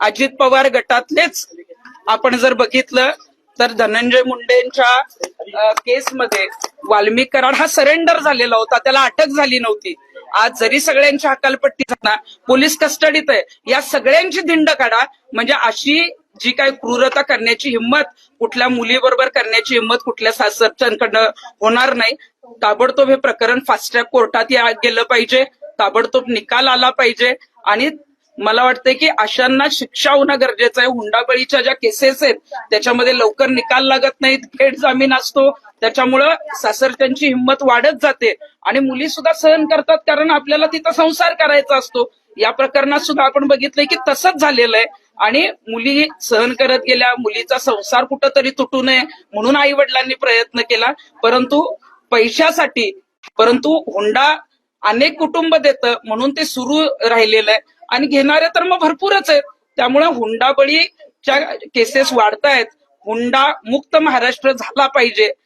अजित पवार गटातलेच आपण जर बघितलं तर धनंजय मुंडेंच्या केसमध्ये वाल्मिक कराड हा सरेंडर झालेला होता. त्याला अटक झाली नव्हती. आज जरी सगळ्यांची हकालपट्टी झाला पोलीस कस्टडीत आहे. या सगळ्यांची दिंड काढा. म्हणजे अशी जी काही क्रूरता करण्याची हिंमत कुठल्या मुलीबरोबर करण्याची हिंमत कुठल्या सासरच्यांकडनं होणार नाही. ताबडतोब हे प्रकरण फास्ट ट्रॅक कोर्टात गेलं पाहिजे. ताबडतोब निकाल आला पाहिजे. आणि मला वाटतंय की अशांना शिक्षा होणं गरजेचं आहे. हुंडाबळीच्या ज्या केसेस आहेत त्याच्यामध्ये लवकर निकाल लागत नाहीत थेट जामीन असतो. त्याच्यामुळं सासरच्यांची हिंमत वाढत जाते आणि मुली सुद्धा सहन करतात कारण आपल्याला तिथं संसार करायचा असतो. या प्रकरणात सुद्धा आपण बघितलंय की तसंच झालेलं आहे. आणि मुली सहन करत गेल्या मुलीचा संसार कुठंतरी तुटू नये म्हणून आई वडिलांनी प्रयत्न केला. परंतु पैशासाठी परंतु हुंडा अनेक कुटुंब देतं म्हणून ते सुरू राहिलेलं आहे. आणि घेणारे तर मग भरपूरच आहेत. त्यामुळे हुंडाबळीच्या केसेस वाढतायत. हुंडा मुक्त महाराष्ट्र झाला पाहिजे.